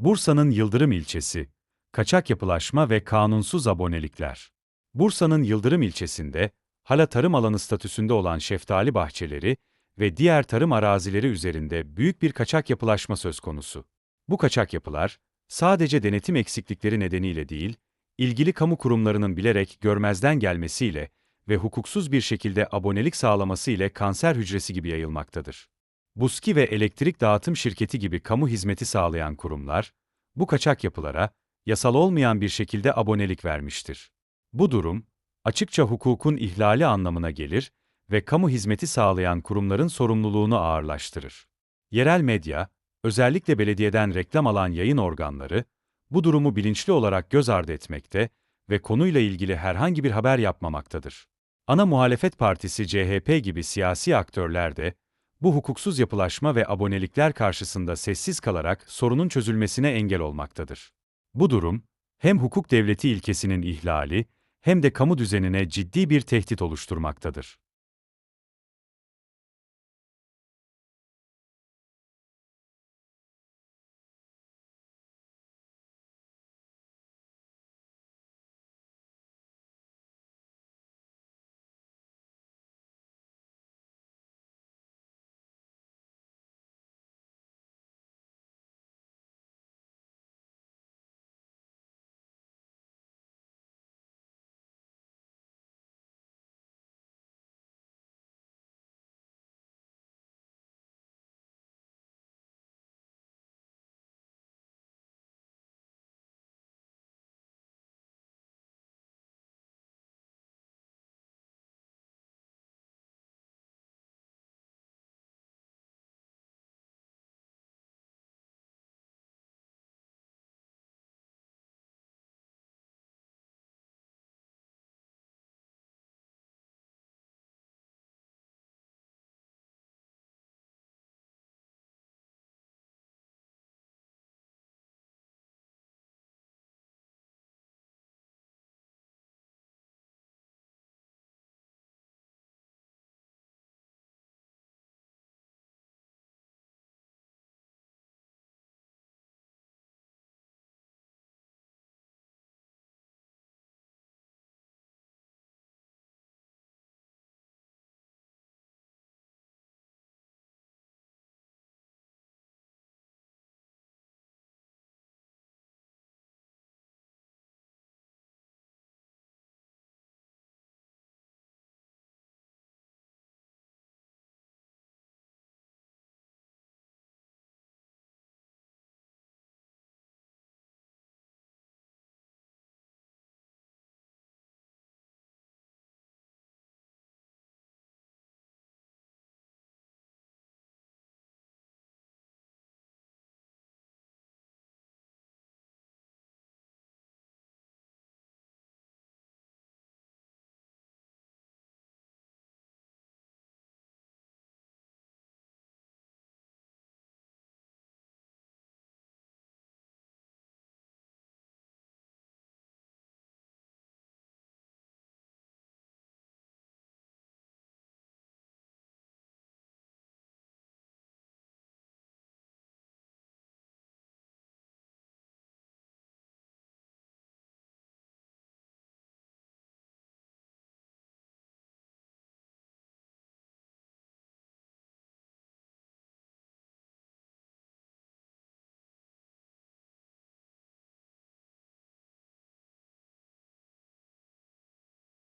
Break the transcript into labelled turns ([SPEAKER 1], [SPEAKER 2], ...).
[SPEAKER 1] Bursa'nın Yıldırım ilçesi, kaçak yapılaşma ve kanunsuz abonelikler. Bursa'nın Yıldırım ilçesinde, hala tarım alanı statüsünde olan şeftali bahçeleri ve diğer tarım arazileri üzerinde büyük bir kaçak yapılaşma söz konusu. Bu kaçak yapılar, sadece denetim eksiklikleri nedeniyle değil, ilgili kamu kurumlarının bilerek görmezden gelmesiyle ve hukuksuz bir şekilde abonelik sağlaması ile kanser hücresi gibi yayılmaktadır. Buski ve elektrik dağıtım şirketi gibi kamu hizmeti sağlayan kurumlar, bu kaçak yapılara, yasal olmayan bir şekilde abonelik vermiştir. Bu durum, açıkça hukukun ihlali anlamına gelir ve kamu hizmeti sağlayan kurumların sorumluluğunu ağırlaştırır. Yerel medya, özellikle belediyeden reklam alan yayın organları, bu durumu bilinçli olarak göz ardı etmekte ve konuyla ilgili herhangi bir haber yapmamaktadır. Ana muhalefet partisi CHP gibi siyasi aktörler de, bu hukuksuz yapılaşma ve abonelikler karşısında sessiz kalarak sorunun çözülmesine engel olmaktadır. Bu durum, hem hukuk devleti ilkesinin ihlali, hem de kamu düzenine ciddi bir tehdit oluşturmaktadır.